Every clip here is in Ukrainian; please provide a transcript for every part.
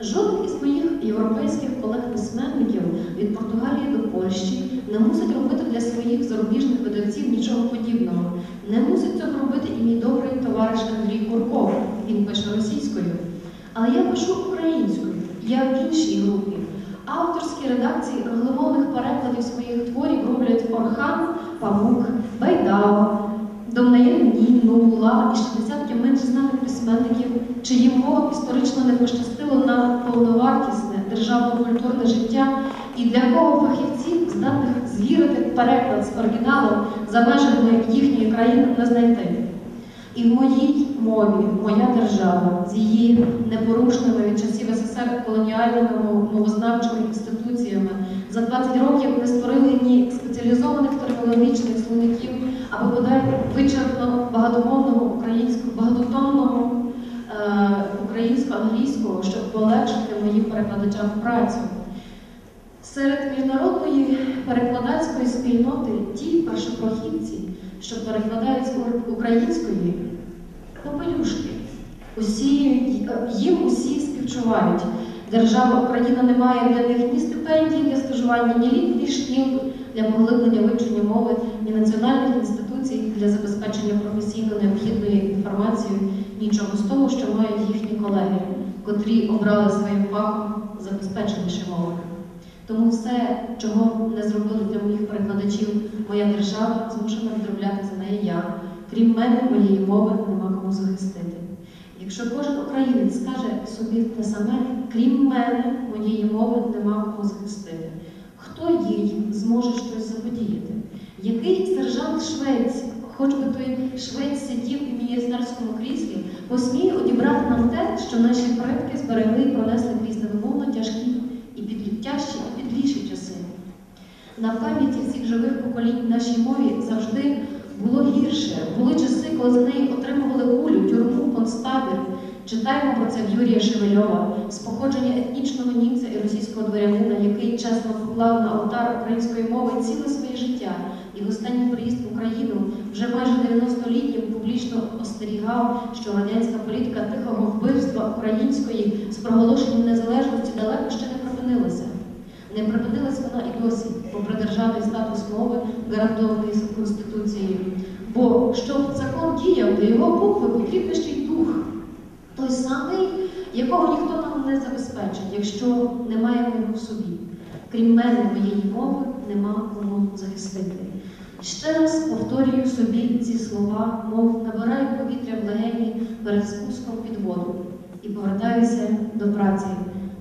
Жоден із моїх європейських колег-письменників від Португалії до Польщі не мусить робити для своїх зарубіжних видавців нічого подібного. Не мусить цього робити і мій добрий товариш Андрій Курков. Він пише російською. Але я пишу українською. Я в іншій групі. Авторські редакції англомовних перекладів своїх творів роблять Орхан, Памук, Байдава, Домнаєн Ніну, Була і ще десятки менш знаних письменників, чиїм мовам історично не пощастило на повновартісне державно-культурне життя, і для кого фахівців, здатних звірити переклад з оригіналу за межами їхньої країни не знайти. І в моїй мові моя держава з її непорушними від часів СССР колоніальними мовознавчими інституціями за 20 років не створили ні спеціалізованих термінологічних словників або бодай вичерпно багатомовного українського, багатотонного е, українсько-англійського, щоб полегшити моїм перекладачам працю. Серед міжнародної перекладацької спільноти ті першопрохідці, що перекладають з української, попелюшки. Усі, їм усі співчувають. Держава Україна не має для них ні стипендій для стажування, ні літ, ні шкіл для поглиблення вивчення мови, ні національних інституцій для забезпечення професійно необхідною інформацією, нічого з того, що мають їхні колеги, котрі обрали своїм фахом забезпеченіші мови. Тому все, чого не зробили для моїх перекладачів моя держава, змушена відробляти за неї я. Крім мене, моєї мови нема кому захистити. Якщо кожен українець скаже собі те саме, крім мене, моєї мови нема кому захистити. Хто їй зможе щось заподіяти? Який сержант Швець, хоч би той Швець сидів у міністерському кріслі, посміє одібрати нам те, що наші предки зберегли і пронесли крізь невимовно тяжкі і підліттящі, і підліші часи. На пам'яті всіх живих поколінь нашій мові завжди було гірше. Були часи, коли за неї отримували кулю, тюрму, концтабір. Читаємо про це в Юрія Шевельова з походження етнічного німця і який чесно поклав на алтар української мови ціле своє життя і в останній приїзд в Україну вже майже 90-літнім публічно остерігав, що радянська політика тихого вбивства української з проголошенням незалежності далеко ще не припинилася. Не припинилась вона і досі, попри державний статус мови, гарантований Конституцією. Бо щоб закон діяв, до його букви потрібен ще й дух. Той самий, якого ніхто нам не забезпечить, якщо не маємо в собі. Крім мене, моєї мови, нема кому захистити. Ще раз повторюю собі ці слова, мов набираю повітря в легені перед спуском під воду і повертаюся до праці.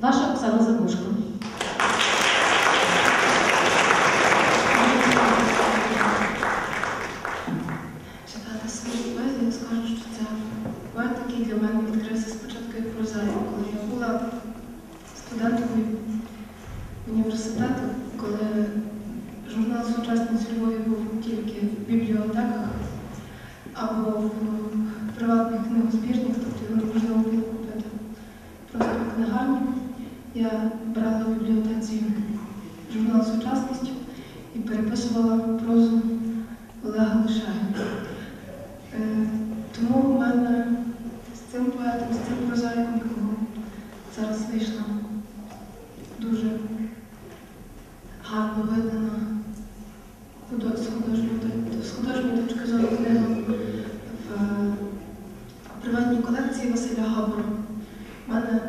Ваша Оксана Забушко. Який для мене відкрився спочатку як прозаїк. Коли я була студенткою університету, коли журнал Сучасність у Львові був тільки в бібліотеках або в приватних книгозбірнях, тобто його неможливо було купити просто в книгарні. Я брала в бібліотеці журнал Сучасність і переписувала прозу Олега Лишая. Е, Тому в мене з цим поетом, з цим прозаїком, якого зараз вийшла дуже гарно видана худо- з художньої то- з художньої точки зору книга в е, приватній колекції Василя Габора. У мене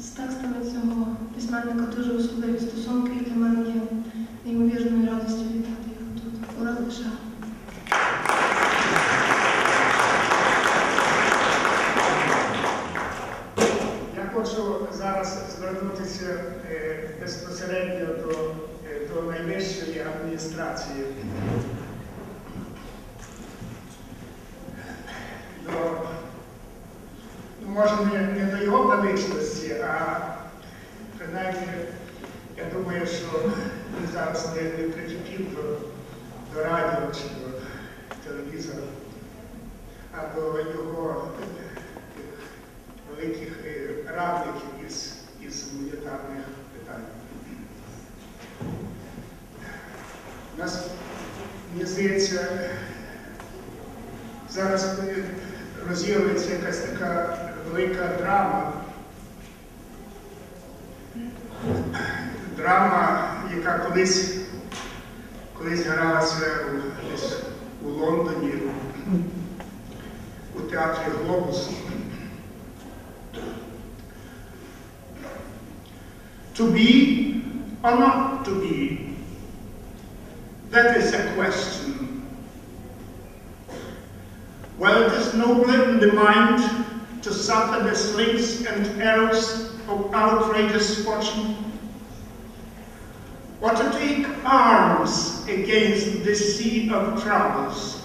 з текстами цього письменника дуже особливі стосунки, і для мене є неймовірною радістю вітати його тут. Олег Лиша. Я хочу зараз звернутися е, безпосередньо до, е, до найвищої адміністрації. До, ну, може, не, не до його величності, а принаймні, я думаю, що він зараз не, не прикипів до, до радіо чи до телевізора, а до його великих е, радників із, із гуманітарних питань. У нас, мені здається, зараз розігрується якась така велика драма драма, яка колись, колись гралася десь у Лондоні, у театрі Глобус. To be or not to be? That is a question. In the mind to suffer the slings and arrows of outrageous fortune, or to take arms against the sea of troubles,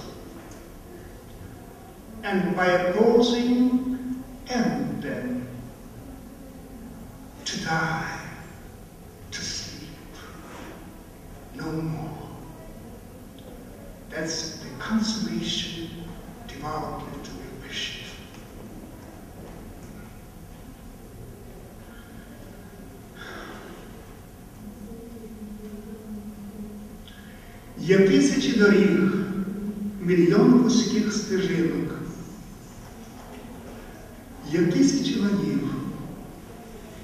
and by opposing end them, to die, to sleep, no more. That's the consummation to be wished. Є тисячі доріг, мільйон вузьких стежинок, є тисячі ладів,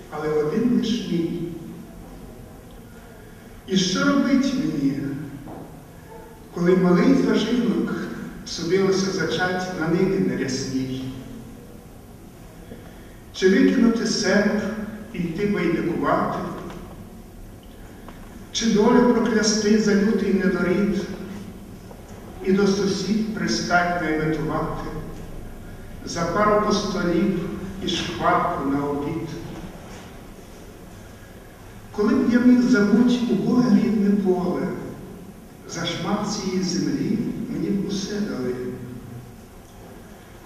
але один лиш мій. І що робить мені, коли малий зажинок судилося зачать на ниві нерясній? Чи викинути серп і йти байдикувати? Чи долю проклясти за лютий недорід і до сусід пристать найметувати за пару постолів і шкварку на обід? Коли б я міг забуть убоге рідне поле, за шмат цієї землі мені б усе дали,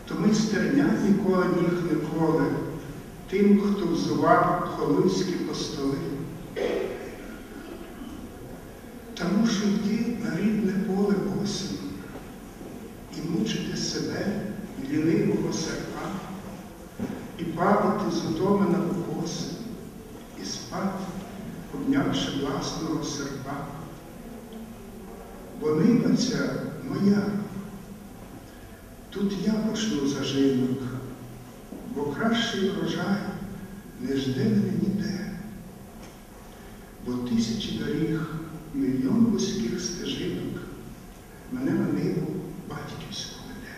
то ми стерня ніколи ніг не коле тим, хто взував холуйські постоли. Та мушу йти на рідне поле осінь і мучити себе лінивого серпа, і падати з утоми на покоси, і спати, обнявши власного серпа. Бо нива ця моя, тут я почну зажинок, бо кращий врожай не жде мене ніде, бо тисячі доріг, мільйон вузьких стежинок мене на ниву батьківську веде.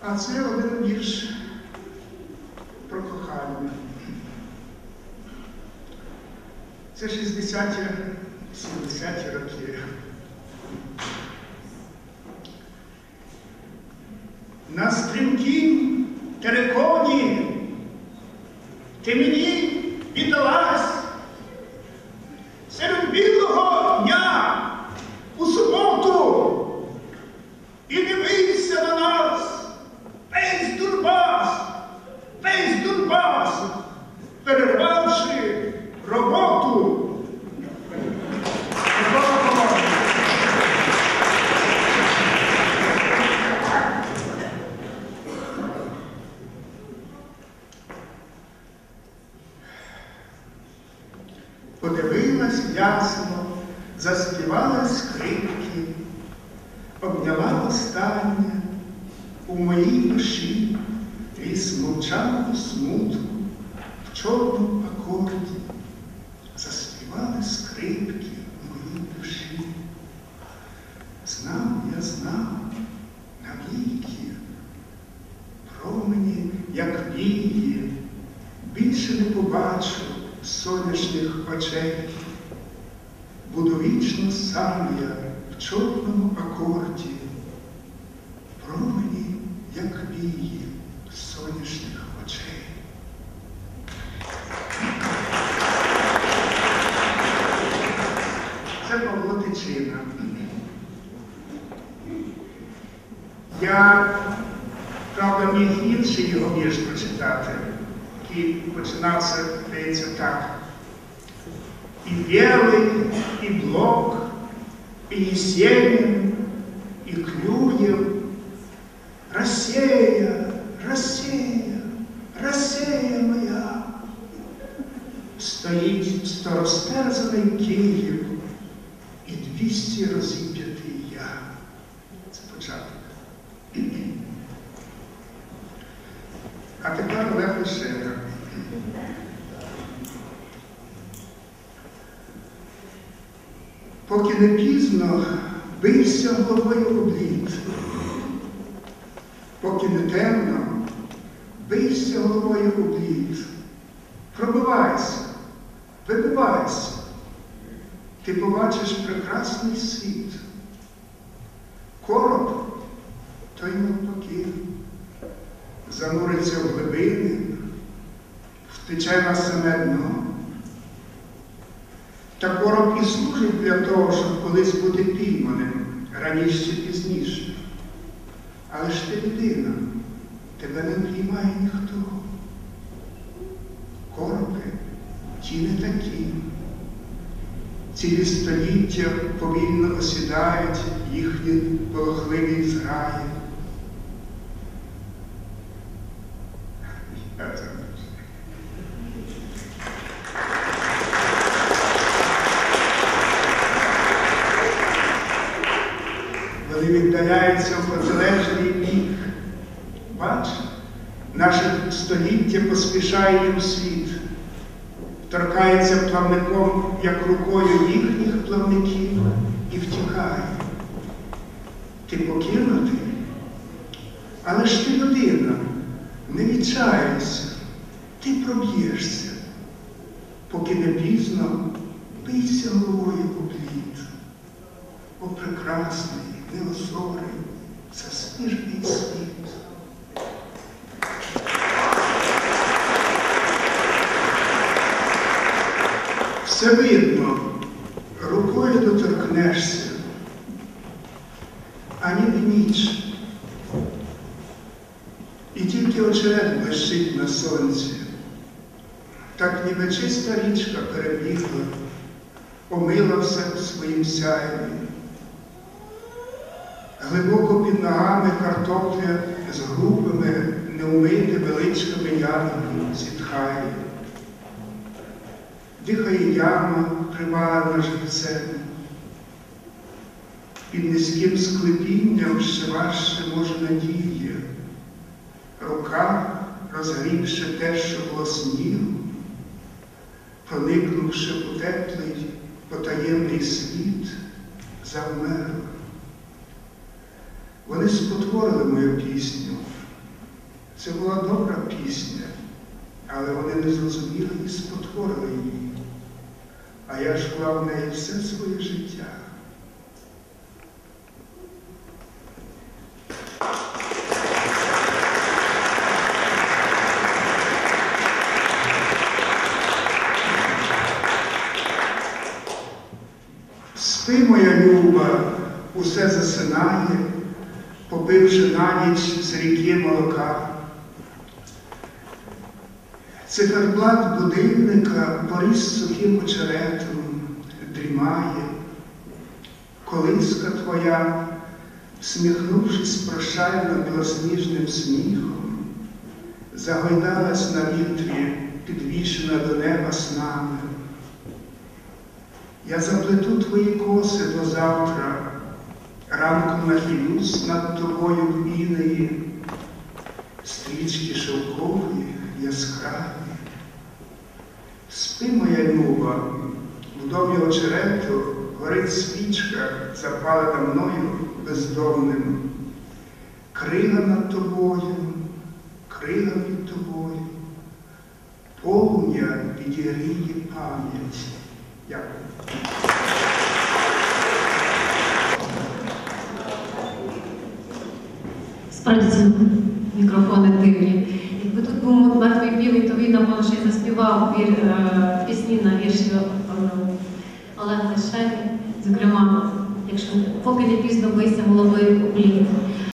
А це один вірш про кохання. Це 60-ті, 70-ті роки. На стрімкім тереконі ти мені віддалась серед білого Подивилась ясно, заспівала скрипки, обняла останнє у моїй душі ліс мовчав смутку в чорному акорді, заспівали скрипки в моїй душі. Знав я знав навіки, промені, як вії, більше не побачу сонячних очей. Буду вічно сам я в чорному акорді, промені, як вії сонячних очей. Це Павло Тичина. Я, правда, міг інший його вірш прочитати, який починався, здається, так. І Белый, і Блок, і Есенин, Поки не пізно, бийся головою об лід. Поки не темно, бийся головою об лід. Пробивайся, вибивайся. Ти побачиш прекрасний світ. Короб, той навпаки, зануриться в глибини, втече на саме дно. Та служить для того, щоб колись бути пійманим, раніше чи пізніше. Але ж ти людина, тебе не приймає ніхто. Короби ті не такі. Цілі століття повільно осідають їхні полохливі зграї. Я це бачу. Вони віддаляються в протилежний бік. Бач, наше століття поспішає їм світ, торкається плавником, як рукою їхніх плавників, і втікає. Ти покинутий, але ж ти людина, не відчаюйся, ти проб'єшся, поки не пізно бийся головою об лід. О, прекрасний, неозорий, засніжений світ. Все видно, рукою доторкнешся, а ніби ніч. І тільки очерет блищить на сонці, так ніби чиста річка перебігла, омила все у своїм сяйві. Глибоко під ногами картопля з грубими, неумитими личками ягодами зітхає. Дихає яма, привалена живцем. Під низьким склепінням ще важче може надія. Рука, розгрівши те, що було снігу, проникнувши у теплий потаємний світ, завмерла. Вони спотворили мою пісню. Це була добра пісня, але вони не зрозуміли і спотворили її. А я ж вклав неї все своє життя. Спи, моя люба, усе засинає, попивши на ніч з ріки молока. Циферблат будильника поріс сухим очеретом, дрімає. Колиска твоя, сміхнувшись прощально білосніжним сміхом, загойдалась на вітрі, підвішена до неба снами. Я заплету твої коси до завтра, ранком нахилюсь над тобою в інеї, стрічки шовкові, яскраві. Спи, моя люба, в домі очерету горить свічка, запалена мною бездомним. Крига над тобою, крига під тобою, полум'я підігріє пам'ять. Дякую. Справді мікрофони дивні. Якби тут був мертвий білий, то він напевно ще заспівав е, пісні на вірші Лишені. Зокрема, якщо поки не пізно бийся головою у плід.